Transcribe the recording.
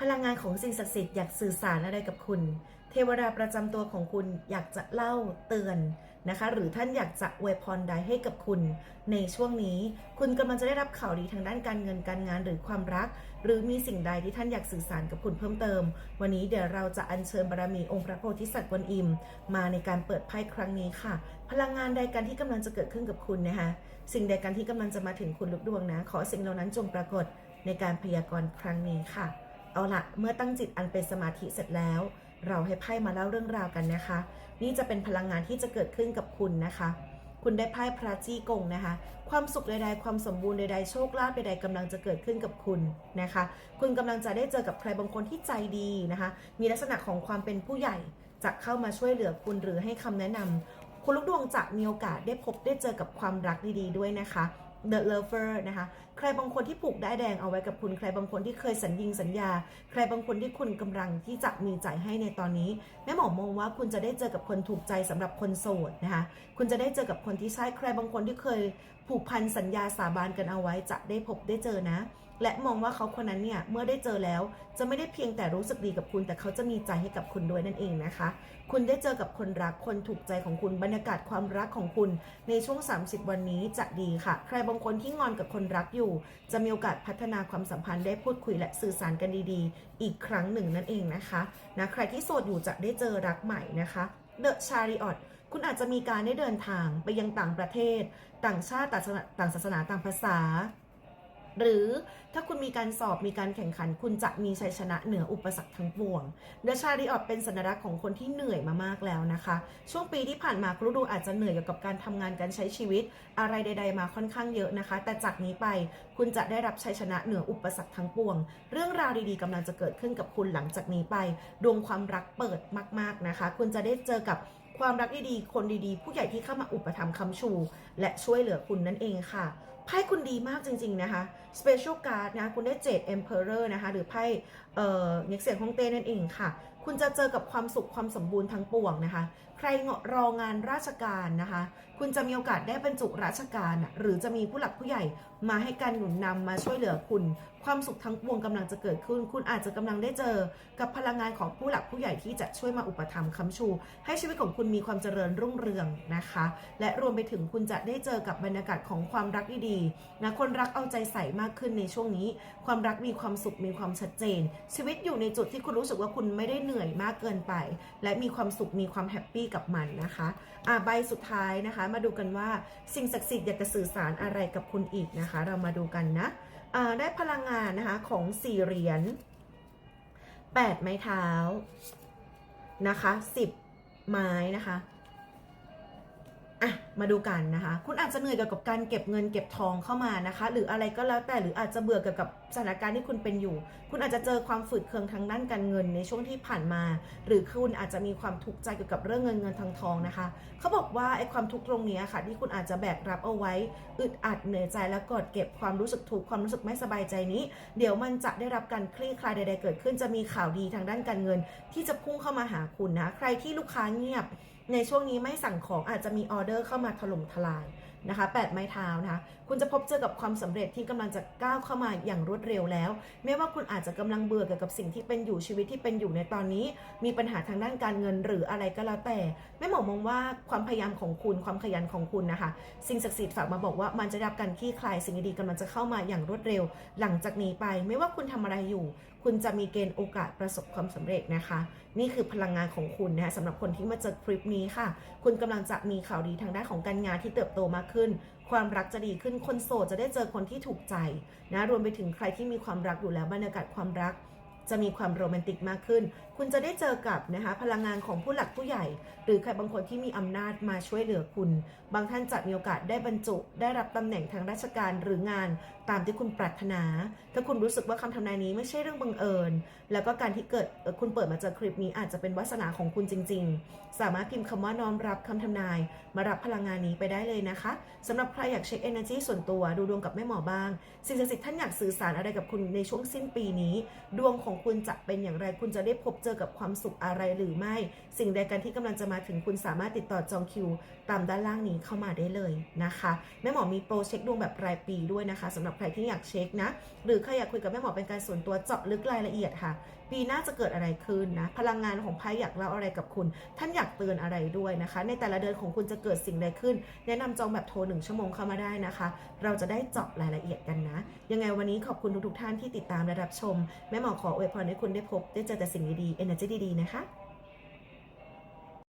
พลังงานของสิ่งศักดิ์สิทธิ์อยากสื่อสารอะไรกับคุณ เทวดาประจำตัวของคุณอยากจะเล่าเตือนนะคะ หรือท่านอยากจะอวยพรใดให้กับคุณ ในช่วงนี้ คุณกำลังจะได้รับข่าวดีทางด้านการเงินการงานหรือความรัก หรือมีสิ่งใดที่ท่านอยากสื่อสารกับคุณเพิ่มเติม วันนี้เดี๋ยวเราจะอัญเชิญบารมีองค์พระโพธิสัตว์กวนอิม มาในการเปิดไพ่ครั้งนี้ค่ะ พลังงานใดกันที่กำลังจะเกิดขึ้นกับคุณนะคะสิ่งใดกันที่กำลังจะมาถึงคุณลุกดวงนะ ขอสิ่งเหล่านั้นจงปรากฏในการพยากรณ์ครั้งนี้ค่ะ เอาละเมื่อตั้งจิตอันเป็นสมาธิเสร็จแล้ว เราให้ไพ่มาเล่าเรื่องราวกันนะคะ นี่จะเป็นพลังงานที่จะเกิดขึ้นกับคุณนะคะ คุณได้ไพ่พระจี้กงนะคะ ความสุขใดๆ ความสมบูรณ์ใดๆ โชคลาภใดๆกำลังจะเกิดขึ้นกับคุณนะคะ คุณกำลังจะได้เจอกับใครบางคนที่ใจดีนะคะ มีลักษณะของความเป็นผู้ใหญ่จะเข้ามาช่วยเหลือคุณหรือให้คำแนะนำคุณลูกดวงจะมีโอกาสได้พบได้เจอกับความรักดีๆด้วยนะคะ The Lover นะคะ ใครบางคนที่ผูกได้ายแดงเอาไว้กับคุณ ใครบางคนที่เคยสัญญิงสัญญา ใครบางคนที่คุณกำลังที่จะมีใจให้ในตอนนี้ แม่หมอมองว่าคุณจะได้เจอกับคนถูกใจสำหรับคนโสดนะคะ คุณจะได้เจอกับคนที่ใช่ ใครบางคนที่เคยผูกพันสัญญาสาบานกันเอาไว้จะได้พบได้เจอนะ และมองว่าเขาคนนั้นเนี่ยเมื่อได้เจอแล้ว จะไม่ได้เพียงแต่รู้สึกดีกับคุณ แต่เขาจะมีใจให้กับคุณด้วยนั่นเองนะคะ คุณได้เจอกับคนรักคนถูกใจของคุณบรรยากาศความรักของคุณ ในช่วง 30 วันนี้จะดีค่ะ ใครบางคนที่งอนกับคนรักอยู่จะมีโอกาสพัฒนาความสัมพันธ์ได้พูดคุยและสื่อสารกันดีๆ อีกครั้งหนึ่งนั่นเองนะคะนะใครที่โสดอยู่จะได้เจอรักใหม่นะคะเดอะชาริออตคุณอาจจะมีการได้เดินทางไปยังต่างประเทศ ต่างชาติต่างศาสนาต่างภาษา หรือถ้าคุณมีการสอบมีการแข่งขัน คุณจะมีชัยชนะเหนืออุปสรรคทั้งปวงเดชาริออตเป็นสัญลักษณ์ของคนที่เหนื่อยมามากแล้วนะคะ ช่วงปีที่ผ่านมาคุณดูอาจจะเหนื่อยเกี่ยวกับการทำงานการใช้ชีวิต อะไรใด ๆ มาค่อนข้างเยอะนะคะ แต่จากนี้ไปคุณจะได้รับชัยชนะเหนืออุปสรรคทั้งปวง เรื่องราวดีๆกำลังจะเกิดขึ้นกับคุณหลังจากนี้ไป ดวงความรักเปิดมาก ๆนะคะ คุณจะได้เจอกับ ความรักดีๆ คนดีๆ ผู้ใหญ่ที่เข้ามาอุปถัมภ์คำชู และช่วยเหลือคุณนั่นเองค่ะ ไพ่คุณดีมากจริง ๆ นะคะ Special Card นะ คุณได้เจด Emperor นะคะ หรือไพ่เอ่อเน็กเซียงฮ่องเต้นั่นเองค่ะ คุณจะเจอกับความสุขความสมบูรณ์ทั้งปวงนะคะ ใครรองานราชการนะคะ คุณจะมีโอกาสได้บรรจุราชการ หรือจะมีผู้หลักผู้ใหญ่มาให้การหนุนนำมาช่วยเหลือคุณ ความสุขทั้งปวงกำลังจะเกิดขึ้น คุณอาจจะกำลังได้เจอกับพลังงานของผู้หลักผู้ใหญ่ที่จะช่วยมาอุปถัมภ์ค้ำชู ให้ชีวิตของคุณมีความเจริญรุ่งเรืองนะคะ และรวมไปถึงคุณจะได้เจอกับบรรยากาศของความรักดีๆนะคนรักเอาใจใส่มากขึ้นในช่วงนี้ ความรักมีความสุขมีความชัดเจน ชีวิตอยู่ในจุดที่คุณรู้สึกว่าคุณไม่ได้เหนื่อยมากเกินไป และมีความสุขมีความแฮปปี้กับมันนะคะอ่าใบสุดท้ายนะคะ มาดูกันว่าสิ่งศักดิ์สิทธิ์อยากจะสื่อสารอะไรกับคุณอีกนะคะ เรามาดูกันนะอ่าได้พลังงานนะคะของสี่เหรียญแปดไม้เท้านะคะสิบไม้นะคะอะมาดูกันนะคะ คุณอาจจะเหนื่อยเกี่ยวกับการเก็บเงินเก็บทองเข้ามานะคะ หรืออะไรก็แล้วแต่หรืออาจจะเบื่อเกี่ยวกับสถานการณ์ที่คุณเป็นอยู่ คุณอาจจะเจอความฝืดเคืองทางด้านการเงินในช่วงที่ผ่านมา หรือคุณอาจจะมีความทุกข์ใจเกี่ยวกับเรื่องเงินเงินทองทองนะคะเขาบอกว่าไอ้ความทุกข์ตรงนี้ค่ะ ที่คุณอาจจะแบกรับเอาไว้อึดอัดเหนื่อยใจแล้วกดเก็บความรู้สึกทุกข์ความรู้สึกไม่สบายใจนี้ เดี๋ยวมันจะได้รับการคลี่คลายใด ๆ เกิดขึ้นจะมีข่าวดีทางด้านการเงิน ที่จะพุ่งเข้ามาหาคุณนะ ใครที่ลูกค้าเงียบ ในช่วงนี้ไม่สั่งของอาจจะมีออเดอร์เข้ามาถล่มทลายนะคะแปดไม้เท้านะคะคุณจะพบเจอกับความสำเร็จที่กำลังจะก้าวเข้ามาอย่างรวดเร็วแล้ว ไม่ว่าคุณอาจจะกำลังเบื่อเกี่ยวกับสิ่งที่เป็นอยู่ชีวิตที่เป็นอยู่ในตอนนี้ มีปัญหาทางด้านการเงินหรืออะไรก็แล้วแต่แม่หมอมองว่าความพยายามของคุณความขยันของคุณนะคะสิ่งศักดิ์สิทธิ์ฝากมาบอกว่ามันจะได้รับการคลี่คลายสิ่งดีๆกำลังจะเข้ามาอย่างรวดเร็ว หลังจากนี้ไป ไม่ว่าคุณทำอะไรอยู่คุณจะมีเกณฑ์โอกาสประสบความสำเร็จนะคะ นี่คือพลังงานของคุณนะคะสำหรับคนที่มาเจอคลิปนี้ค่ะ คุณกำลังจะมีข่าวดีทางด้านของการงานที่เติบโตมากขึ้น ความรักจะดีขึ้นคนโสดจะได้เจอคนที่ถูกใจนะรวมไปถึงใครที่มีความรักอยู่แล้วบรรยากาศความรัก จะมีความโรแมนติกมากขึ้น คุณจะได้เจอกับนะคะพลังงานของผู้หลักผู้ใหญ่ หรือใครบางคนที่มีอำนาจมาช่วยเหลือคุณ บางท่านจะมีโอกาสได้บรรจุ ได้รับตำแหน่งทางราชการหรืองานตามที่คุณปรารถนา ถ้าคุณรู้สึกว่าคำทำนายนี้ไม่ใช่เรื่องบังเอิญ แล้วก็การที่เกิดคุณเปิดมาเจอคลิปนี้อาจจะเป็นวาสนาของคุณจริง ๆ สามารถพิมพ์คำว่าน้อมรับคำทำนาย มารับพลังงานนี้ไปได้เลยนะคะสำหรับใครอยากเช็ค energy ส่วนตัวดูดวงกับแม่หมอบ้างสิ่งศักดิ์สิทธิ์ท่านอยากสื่อสารอะไรกับคุณในช่วงสิ้นปีนี้ ดวงของคุณจะเป็นอย่างไร คุณจะได้พบเจอกับความสุขอะไรหรือไม่ สิ่งใดกันที่กำลังจะมาถึงคุณสามารถติดต่อจองคิว ตามด้านล่างนี้เข้ามาได้เลยนะคะแม่หมอมีโปรเช็คดวงแบบรายปีด้วยนะคะสำหรับใครที่อยากเช็คนะ หรือใครอยากคุยกับแม่หมอเป็นการส่วนตัวเจาะลึกรายละเอียดค่ะ ปีหน้าจะเกิดอะไรขึ้นนะ พลังงานของไพ่อยากเล่าอะไรกับคุณ ท่านอยากเตือนอะไรด้วยนะคะ ในแต่ละเดือนของคุณจะเกิดสิ่งใดขึ้น แนะนำจองแบบโทรหนึ่งชั่วโมงเข้ามาได้นะคะ เราจะได้เจาะรายละเอียดกันนะ ยังไงวันนี้ขอบคุณทุกๆท่านที่ติดตามและรับชม แม่หมอขออวยพรให้คุณได้พบได้เจอแต่สิ่งดีๆเอเนอร์จีดีๆนะคะ